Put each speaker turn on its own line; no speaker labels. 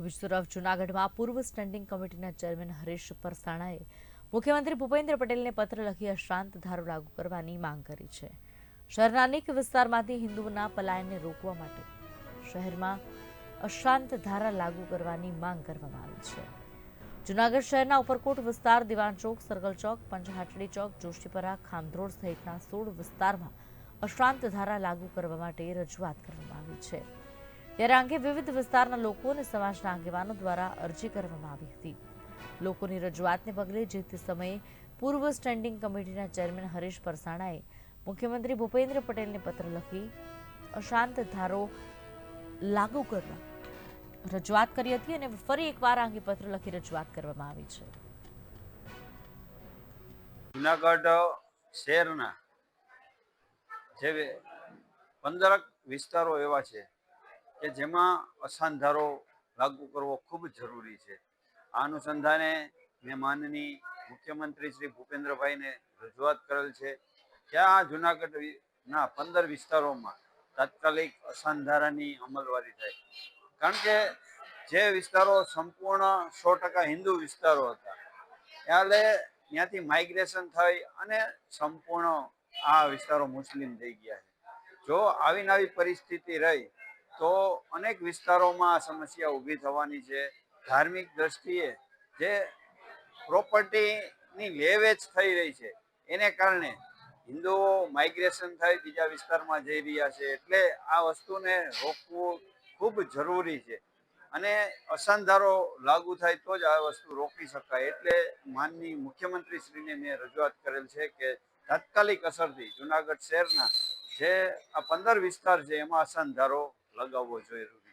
બીજી તરફ જૂનાગઢમાં પૂર્વ સ્ટેન્ડિંગ કમિટીના ચેરમેન હરીશ પરસાણાએ મુખ્યમંત્રી ભૂપેન્દ્ર પટેલને પત્ર લખી અશાંત ધારો લાગુ કરવાની માંગ કરી છે. શહેરના અનેક વિસ્તારમાંથી હિન્દુઓના પલાયનને રોકવા માટે શહેરમાં અશાંત ધારા લાગુ કરવાની માંગ કરવામાં આવી છે. જૂનાગઢ શહેરના ઉપરકોટ વિસ્તાર, દિવાન ચોક સર્કલ ચોક, પંચહાટડી ચોક, જોશીપરા ખામધ્રોડ સહિતના સોળ વિસ્તારમાં અશાંત ધારા લાગુ કરવા માટે રજૂઆત કરવામાં આવી છે. ત્યારે અંગે વિવિધ વિસ્તારના લોકો અને સમાજના આગેવાનો દ્વારા અરજી કરવામાં આવી હતી. લોકોની રજૂઆતને પગલે જે તે સમયે પૂર્વ સ્ટેન્ડિંગ કમિટીના ચેરમેન હરીશ પરસાણાએ મુખ્યમંત્રી ભૂપેન્દ્ર પટેલને પત્ર લખી અશાંત ધારો લાગુ કરવા રજૂઆત કરી હતી અને ફરી એકવાર આ અંગે પત્ર લખી રજૂઆત કરવામાં આવી છે.
જુનાગઢ શહેરના જે પંદરક વિસ્તારો એવા છે કે જેમાં અસંધારો લાગુ કરવો ખૂબ જરૂરી છે. આ અનુસંધાને મેં માનની મુખ્યમંત્રી શ્રી ભૂપેન્દ્રભાઈને રજૂઆત કરેલ છે કે આ જુનાગઢ ના પંદર વિસ્તારોમાં તાત્કાલિક અસાંધારાની અમલવારી થાય. કારણ કે જે વિસ્તારો સંપૂર્ણ સો ટકા હિન્દુ વિસ્તારો હતા ત્યારે ત્યાંથી માઇગ્રેશન થઈ અને સંપૂર્ણ આ વિસ્તારો મુસ્લિમ થઈ ગયા છે. જો આવી નવી પરિસ્થિતિ રહી તો અનેક વિસ્તારોમાં આ સમસ્યા ઊભી થવાની છે. ધાર્મિક દ્રષ્ટિએ જે પ્રોપર્ટીની લેવેચ થઈ રહી છે, એને કારણે હિન્દુઓ માઇગ્રેશન થઈ બીજા વિસ્તારમાં જઈ રહ્યા છે. એટલે આ વસ્તુને રોકવું ખૂબ જરૂરી છે. અને અસંધારો લાગુ થાય તો જ આ વસ્તુ રોકી શકાય. એટલે માનની મુખ્યમંત્રી શ્રીને મેં રજૂઆત કરેલ છે કે તાત્કાલિક અસરથી જુનાગઢ શહેરના જે આ પંદર વિસ્તાર છે, એમાં અસાંધારો લગાવવો જોઈએ.